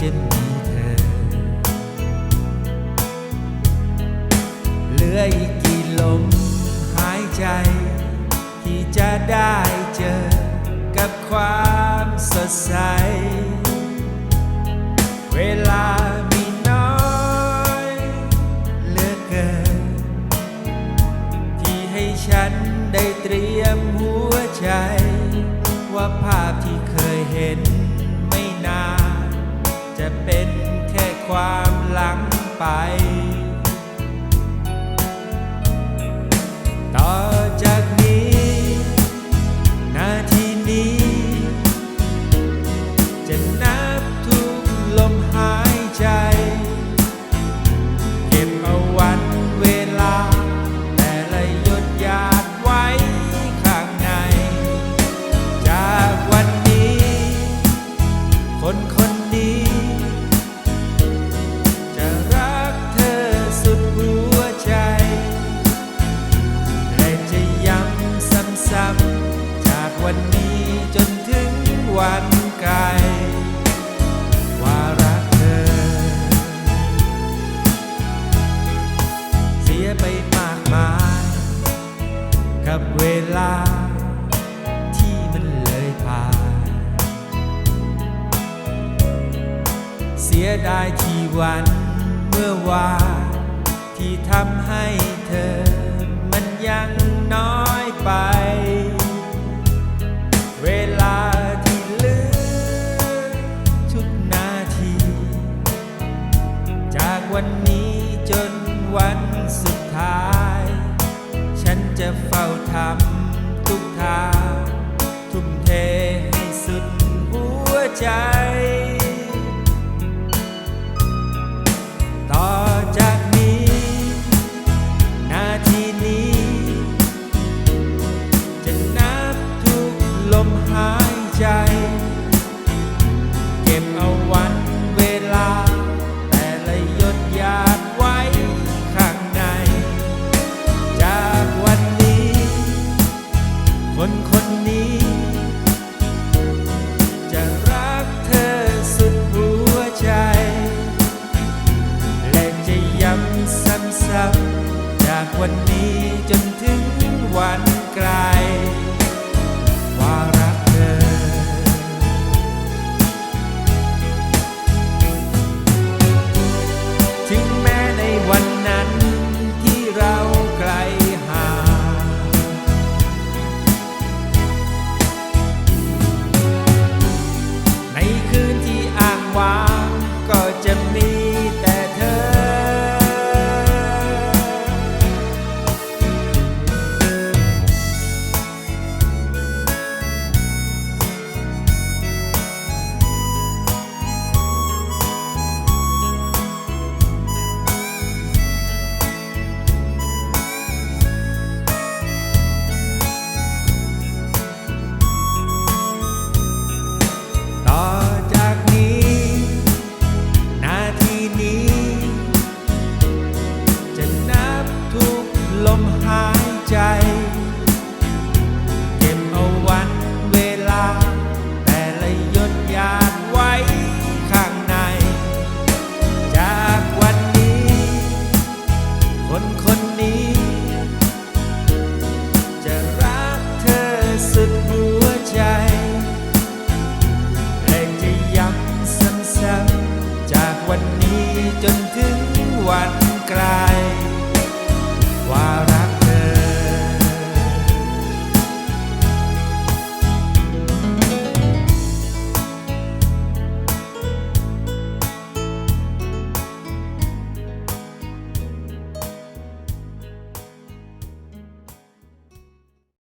จะมีเธอ เหลืออีกกี่ลมหายใจ ที่จะได้เจอกับความสดใส เวลามีน้อยเหลือเกิน ที่ให้ฉันได้เตรียมหัวใจ ว่าภาพที่เคยเห็น เป็นแค่ความหลังไป กับเวลาที่มันเลยผ่าน เสียดายที่วันเมื่อวานที่ทำให้เธอมันยังน้อย ใจ ต่อจากนี้ นาทีนี้ จะนับทุกลมหายใจ วันนี้จน